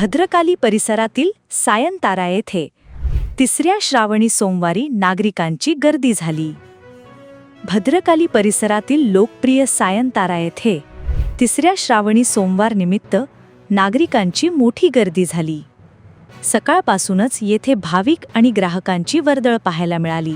भद्रकाली परिसरातील सायंतारा येथे तिसऱ्या श्रावणी सोमवारी नागरिकांची गर्दी झाली. भद्रकाली परिसरातील लोकप्रिय सायंतारा येथे तिसऱ्या श्रावणी सोमवार निमित्त नागरिकांची मोठी गर्दी झाली. सकाळपासूनच येथे भाविक आणि ग्राहकांची वर्दळ पाहायला मिळाली.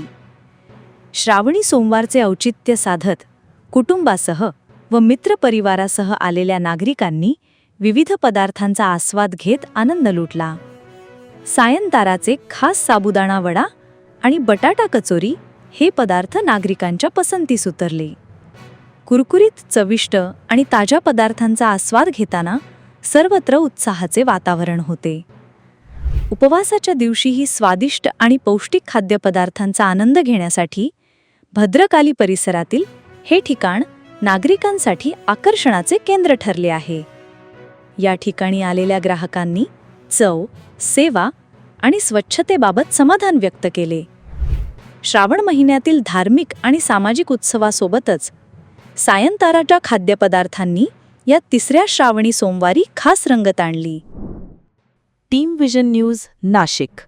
श्रावणी सोमवारचे औचित्य साधत कुटुंबासह व मित्रपरिवारासह आलेल्या नागरिकांनी विविध पदार्थांचा आस्वाद घेत आनंद लुटला. सायंताराचे खास साबुदाणा वडा आणि बटाटा कचोरी हे पदार्थ नागरिकांच्या पसंतीस उतरले. कुरकुरीत चविष्ट आणि ताज्या पदार्थांचा आस्वाद घेताना सर्वत्र उत्साहाचे वातावरण होते. उपवासाच्या दिवशीही स्वादिष्ट आणि पौष्टिक खाद्यपदार्थांचा आनंद घेण्यासाठी भद्रकाली परिसरातील हे ठिकाण नागरिकांसाठी आकर्षणाचे केंद्र ठरले आहे. या ठिकाणी आलेल्या ग्राहकांनी चव सेवा आणि स्वच्छतेबाबत समाधान व्यक्त केले. श्रावण महिन्यातील धार्मिक आणि सामाजिक उत्सवासोबतच सायंताराच्या खाद्यपदार्थांनी या तिसऱ्या श्रावणी सोमवारी खास रंगत आणली. Team vision news Nashik.